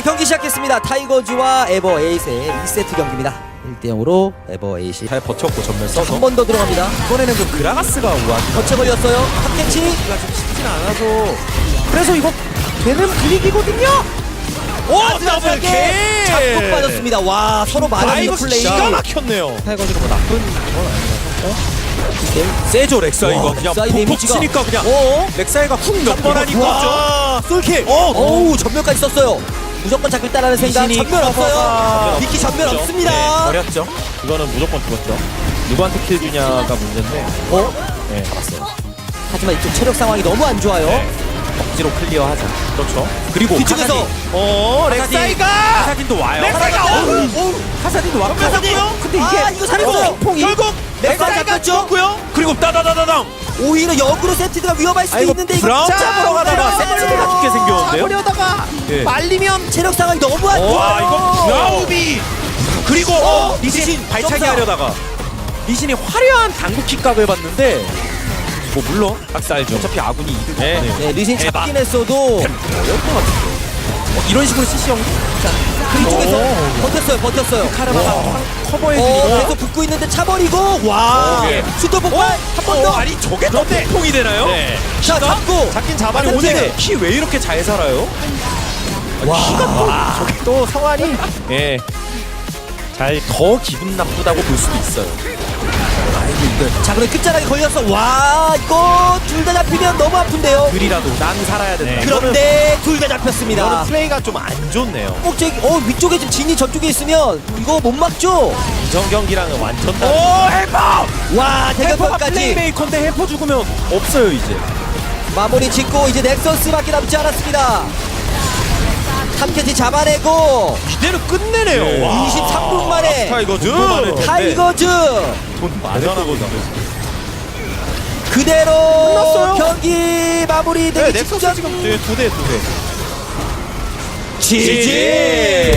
시작했습니다. 타이거즈와 에버 에이스의 2세트 경기입니다. 1대0으로 에버 에이스 잘 버텼고 전면 써서 한 번 더 들어갑니다. 이번에는 좀 그라가스가 우한 거쳐 걸렸어요. 한 캐치. 가좀 쉽진 않아서 그래서 이거 되는 분위기거든요. 오 마지막에 잡고 빠졌습니다. 와 서로 이거 플레이. 기가 막혔네요. 타이거즈가 뭐 나쁜 건 아니라서. 세죠 렉사 와, 이거 그냥 데미지가. 치니까 그냥 어? 렉사이가 훅 몇 번 하니까 와. 쏠킬. 어, 어우 전면까지 썼어요. 무조건 잡겠다라는 생각. 미신이 전면 없어요. 커버가 미키 전면 없죠. 없습니다. 네, 버렸죠. 이거는 무조건 죽었죠. 누구한테 킬 주냐가 문제인데. 어? 네, 잡았어요. 하지만 이쪽 체력 상황이 너무 안 좋아요. 네. 억지로 클리어하자. 그렇죠. 그리고 뒤쪽에서 카사딘. 어, 렉사이가 카사딘도 와요. 렉사이가 어우, 어우, 카사딘도 왔고. 근데 이게 아, 이거 잘했어요. 어, 퐁이 결국 렉사이 잡혔죠? 죽었고요. 그리고 따다다다당. 오히려 역으로 세트가 위험할 수도 아, 이거 있는데 이거 브라운 자, 잡으러 가다가 자, 세트가 죽게 생겼는데요. 잡으려다가 예. 말리면 체력 상황이 너무 안 좋아. 와, 이거 브라우비. 그리고 어, 리신 리신, 발차기 점사. 하려다가 리신이 화려한 당구 킥각을 봤는데 뭐 물론 박살죠. 어차피 아군이 이득. 네. 네, 리신 대박. 잡긴 했어도 어, 이런 식으로 CC 형 그쪽에서 오. 버텼어요, 버텼어요. 카르마가 어, 커버해주니까 계속 붙고 있는데 차버리고 와 어, 예. 슈터 폭발 한 번 더. 아니 저게 또 통이 되나요? 네. 자 잡고 잡긴 잡아니 아니, 오늘 키 왜 이렇게 잘 살아요? 와. 와 저게 또 성환이 예. 잘 더 기분 나쁘다고 볼 수도 있어요. 자 그럼 끝자락에 걸렸어. 와 이거 둘 다 잡히면 너무 아픈데요. 글이라도 난 살아야 된다. 그런데 둘 다 잡혔습니다. 이거는 플레이가 좀 안 좋네요. 꼭저기 어 위쪽에 지금 진이 저쪽에 있으면 이거 못 막죠. 이전 경기랑은 완전 다른. 오 헬퍼! 와 헬퍼가 대결판까지 플레이메이커인데 헬퍼 죽으면 없어요 이제. 마무리 짓고 이제 넥서스밖에 남지 않았습니다. 탐캐치 잡아내고 이대로 끝내네요. 네. 와. 23분 만에 타이거즈. 타이거즈 돈 많은 거거든요. 그대로 끝났어요. 경기 마무리되기 네, 넥서스 직전 지금 두대 두 대. 지지.